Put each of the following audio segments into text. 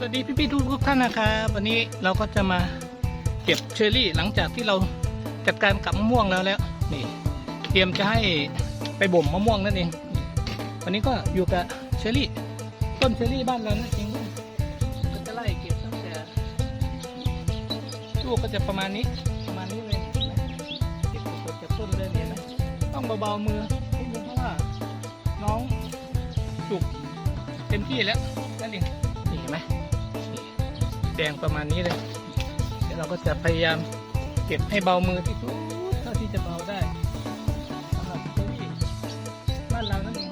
สวัสดีพี่พี่ๆทุกท่านนะครับวันนี้เราก็จะมาเก็บเชอร์รี่หลังจากที่เราจัดการกับมะม่วงแล้วแล้วนี่ เตรียมจะให้ไปบ่มมะม่วงนั่นเองวันนี้ก็อยู่กับเชอร์รี่ ต้นเชอร์รี่บ้านเรานั่นเองก็จะไล่เก็บตั้งแต่ลูกก็จะประมาณนี้ประมาณนี้เลยเห็นไหมเก็บสดจากต้นเลยเห็นไหมต้องเบาๆมือนิดนึงเพราะว่าน้องจุกเต็มที่แล้วนั่นเองนี่เห็นไหม แดงประมาณนี้เลยเดี๋ยวเราก็จะพยายามเก็บให้เบามือที่สุดเท่าที่จะเบาได้สำหรับเชอรี่บ้านเรานั่นเอง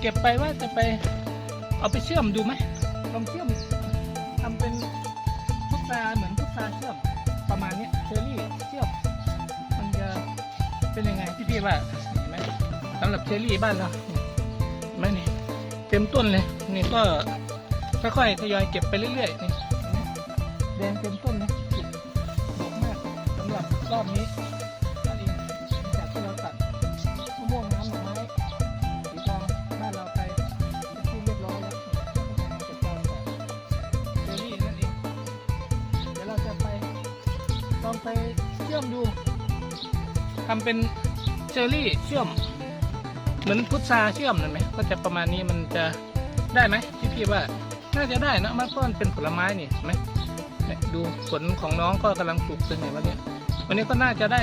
เก็บไปว่าจะไปเอาไปเชื่อมดูไหมลองเชื่อมทำเป็นพุทราเหมือนพุทราเชื่อมประมาณนี้เชอรี่เชื่อมมันจะเป็นยังไงพี่พี่ๆว่าเห็นไหมสำหรับเชอรี่บ้านเรา เต็มต้นเลยนี่ก็ค่อยๆทยอยเก็บไปเรื่อยๆนี่แดงเต็มต้นเลยสุดดกมากสำหรับรอบนี้นั่นเองจากที่เราตัดมะม่วงน้ำดอกไม้สีทองบ้านเราไปเป็นที่เรียบร้อยแล้วจัดการกับเชอรี่นั่นเองเดี๋ยวเราจะไปลองไปเชื่อมดูทำเป็นเชอรี่เชื่อม เหมือนพุทราเชื่อมนั่นไหมก็จะประมาณนี้มันจะได้ไหมพี่พี่ว่าน่าจะได้นะมันก็เป็นผลไม้นี่เห็นไหมดูผลของน้องก็กำลังปลูกเลยเห็นวันนี้วันนี้ก็น่าจะได้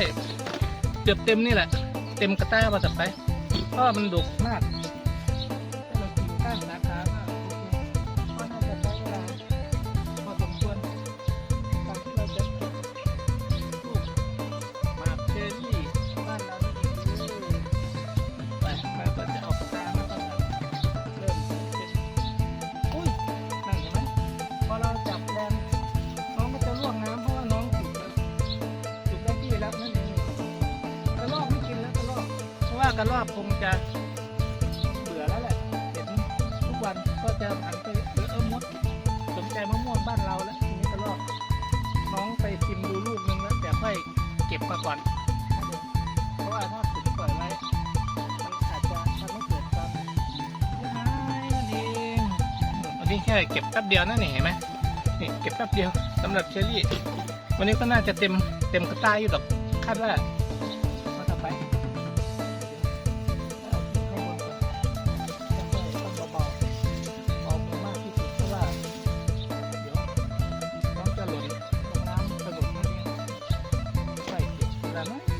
เกือบเต็มนี่แหละ เต็มกระต้ามาจับไปเพราะมันดกมากถ้าเรากิ่งก้านนะ ว่ากระรอกคงจะเบื่อแล้วแหละเห็นทุกวันก็จะหันไปเออเออมดสนใจมะม่วงบ้านเราแล้วทีนี้กระรอกน้องไปชิมดูลูกนึงแล้วแต่ค่อยเก็บมาก่อนเพราะว่าถ้าถึงปล่อยไว้มันอาจจะทำให้เกิดความร้ายนั่นเองอันนี้แค่เก็บแป๊บเดียวนั่นนี่เห็นไหมนี่เก็บแป๊บเดียวสำหรับเชอรี่ วันนี้ก็น่าจะเต็มเต็มกระต้ายอยู่ดอกคาดว่า อ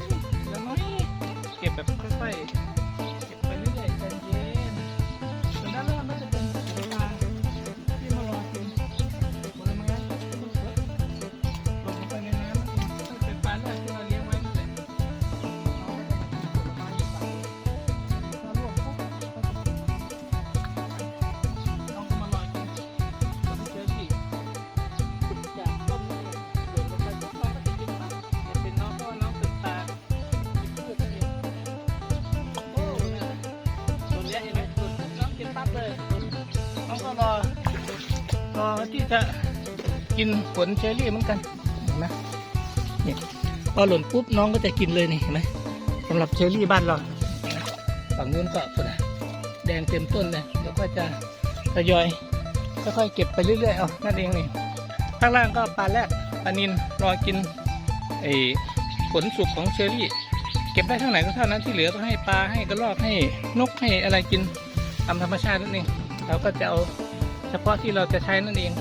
รอที่จะกินผลเชอรี่เหมือนกันเห็นไหมเนี่ยพอหล่นปุ๊บน้องก็จะกินเลยนี่เห็นไหมสำหรับเชอรี่บ้านเราฝั่งนู้นก็ปุ่นแดงเต็มต้นเลยเดี๋ยวก็จะทยอยค่อยๆเก็บไปเรื่อยๆเอานั่นเองนี่ข้างล่างก็ปลาแรดปลานินรอกินไอ้ผลสุกของเชอร์รี่ เก็บได้เท่าไหร่ก็เท่านั้นที่เหลือก็ให้ปลาให้กระรอกให้นกให้อะไรกินตามธรรมชาตินั่นเองเราก็จะเอา เฉพาะที่เราจะใช้นั่นเอง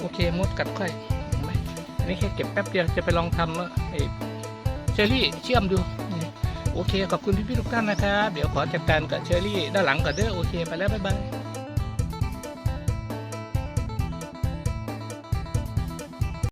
โอเคมดกัดค่อยเห็นไหมอันนี้แค่เก็บแป๊บเดียวจะไปลองทำไอ้เชอรี่เชื่อมดูนี่โอเคขอบคุณพี่ๆทุกท่านนะครับ เดี๋ยวขอจัดการกับเชอรี่ด้านหลังก่อนเด้อโอเคไปแล้วบ๊ายบาย